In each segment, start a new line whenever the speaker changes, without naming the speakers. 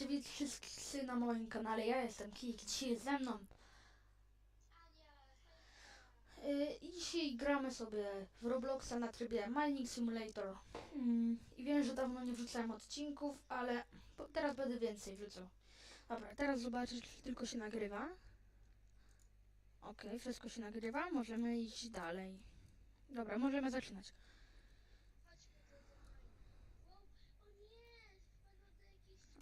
Witajcie wszyscy na moim kanale, ja jestem Kik, dzisiaj ze mną. Yy, I dzisiaj gramy sobie w Robloxa na trybie Mining Simulator. Mm, I wiem, że dawno nie wrzucałem odcinków, ale teraz będę więcej wrzucał. Dobra, teraz zobaczę, czy tylko się nagrywa. Okej, wszystko się nagrywa, możemy iść dalej. Dobra, możemy zaczynać.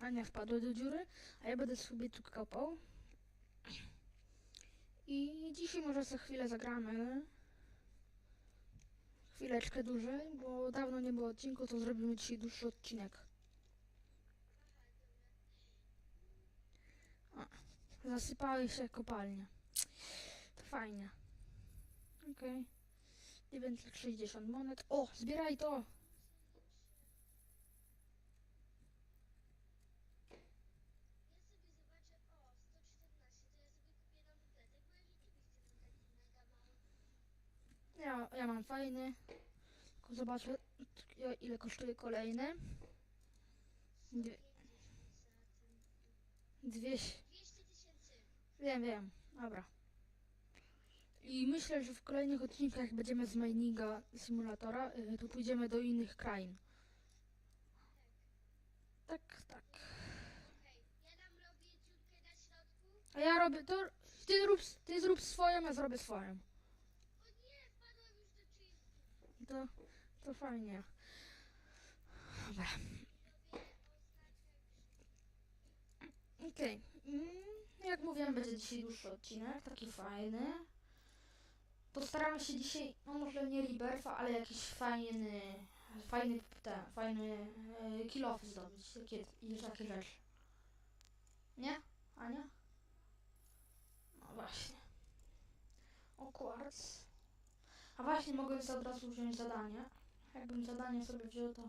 Ania wpadła do dziury, a ja będę sobie tu kopał. I dzisiaj może za chwilę zagramy. Chwileczkę dłużej, bo dawno nie było odcinku, to zrobimy dzisiaj dłuższy odcinek. O, zasypały się kopalnie. To fajnie. Okej. 960 monet. O, zbieraj to! Ja, ja mam fajny. Tylko zobaczę ile kosztuje kolejny. Dwie, 200. Wiem, wiem. Dobra. I myślę, że w kolejnych odcinkach będziemy z mininga simulatora, y, tu pójdziemy do innych krain. Tak, tak. A ja robię to. Ty zrób, ty zrób swoją, ja zrobię swoją. To, to fajnie. Dobra. Okej. Mm, Jak mówiłem, będzie dzisiaj dłuższy odcinek, taki fajny. Postaramy się dzisiaj, no może nie Liberfa, ale jakiś fajny, fajny, ten, fajny e, kill off zdobyć, takie, takie rzeczy. Nie? Ania? No właśnie. O, kwarc. A właśnie, mogłem sobie od razu wziąć zadanie. Jakbym zadanie sobie wziął, to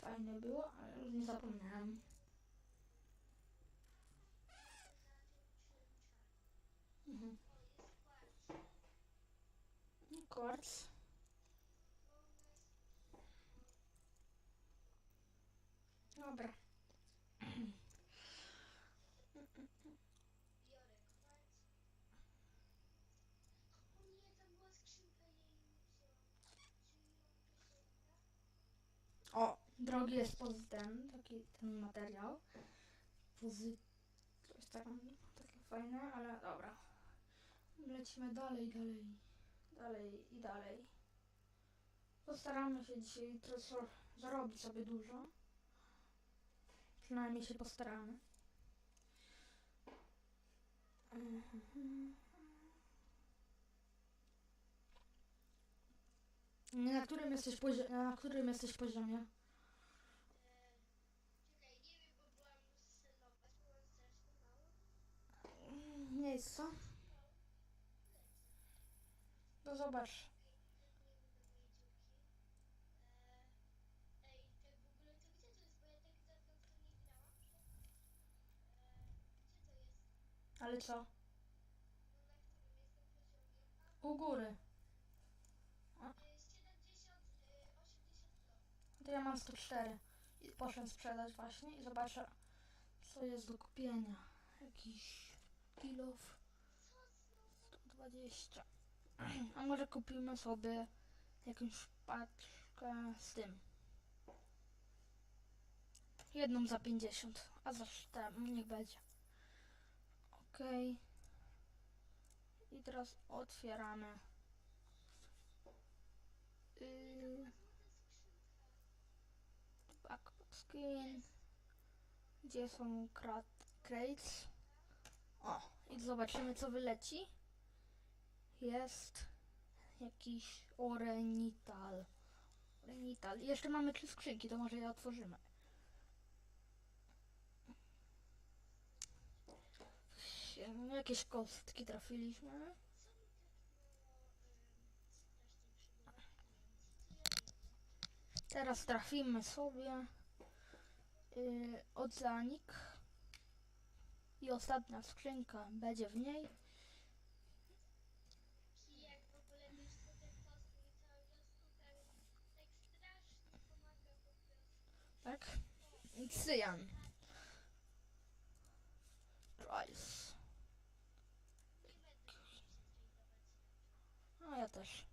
fajnie było, ale już nie zapomniałem. Mhm. Kwarc. Dobra. O, drogi jest pozy ten, taki ten materiał. Pozy... To jest tak, takie fajne, ale dobra. Lecimy dalej, dalej, dalej i dalej. Postaramy się dzisiaj trochę zarobić sobie dużo. Przynajmniej się postaramy. Mhm. Na którym jesteś poziomie? Na którym jesteś poziomie? Nie jest co? No zobacz. Ale co? U góry. To ja mam 104. I poszedłem sprzedać właśnie i zobaczę co jest do kupienia. Jakiś kilof 120. A może kupimy sobie jakąś paczkę z tym. Jedną za 50, a za 4 niech będzie. Okej. I teraz otwieramy. Yy, skin. Gdzie są crates? O, i zobaczymy co wyleci. Jest jakiś orenital. Orenital. Jeszcze mamy trzy skrzynki, to może je otworzymy. Jakieś kostki trafiliśmy. Teraz trafimy sobie yy, oceanik i ostatnia skrzynka będzie w niej. Tak? Cyjan. Price. A ja też.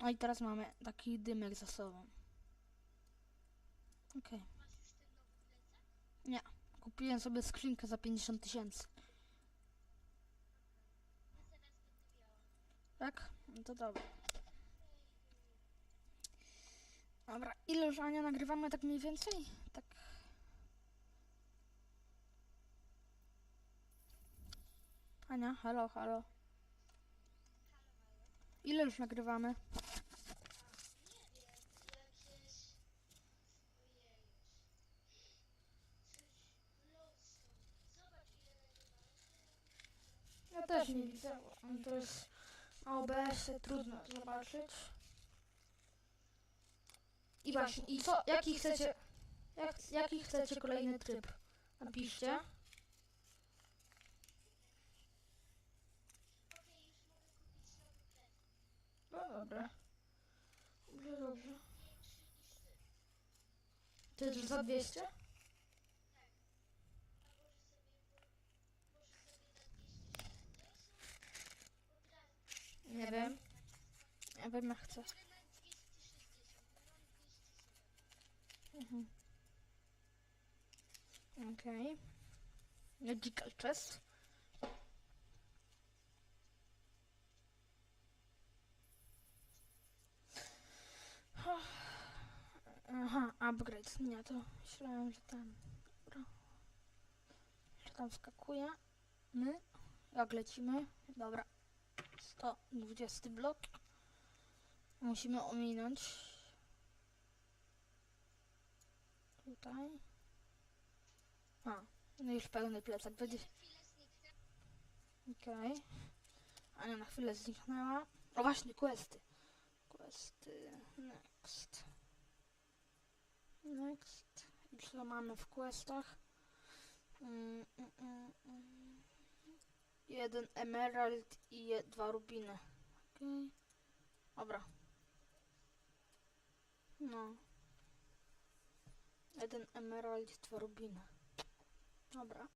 No i teraz mamy taki dymek za sobą. Okej. Okay. Kupiłem sobie skrzynkę za 50 tysięcy. Tak? No to dobra. Dobra, ile już Ania nagrywamy tak mniej więcej? Tak. Ania, halo, halo. Ile już nagrywamy? Też nie widzę, bo to jest OBS, trudno zobaczyć. I właśnie, i co, jaki chcecie, jak, jaki chcecie kolejny tryb? Napiszcie. No dobra. Dobrze, dobrze. Ty już za 200? Nie wiem. Ja wiem jak chcę. Mhm. Okej. Magical chest. Aha, upgrade. Nie, to myślałem, że tam. Że tam skakuje. My. Jak lecimy? Dobra. 120 blok. Musimy ominąć. Tutaj. A, no już pełny plecak będzie. Okej. Ania na chwilę zniknęła. O właśnie, questy. Questy. Next. Next. I co mamy w questach? Mm, mm, mm, mm. Jeden emerald i dwa rubiny. Okej. Dobra. No. Jeden emerald i dwa rubiny. Dobra.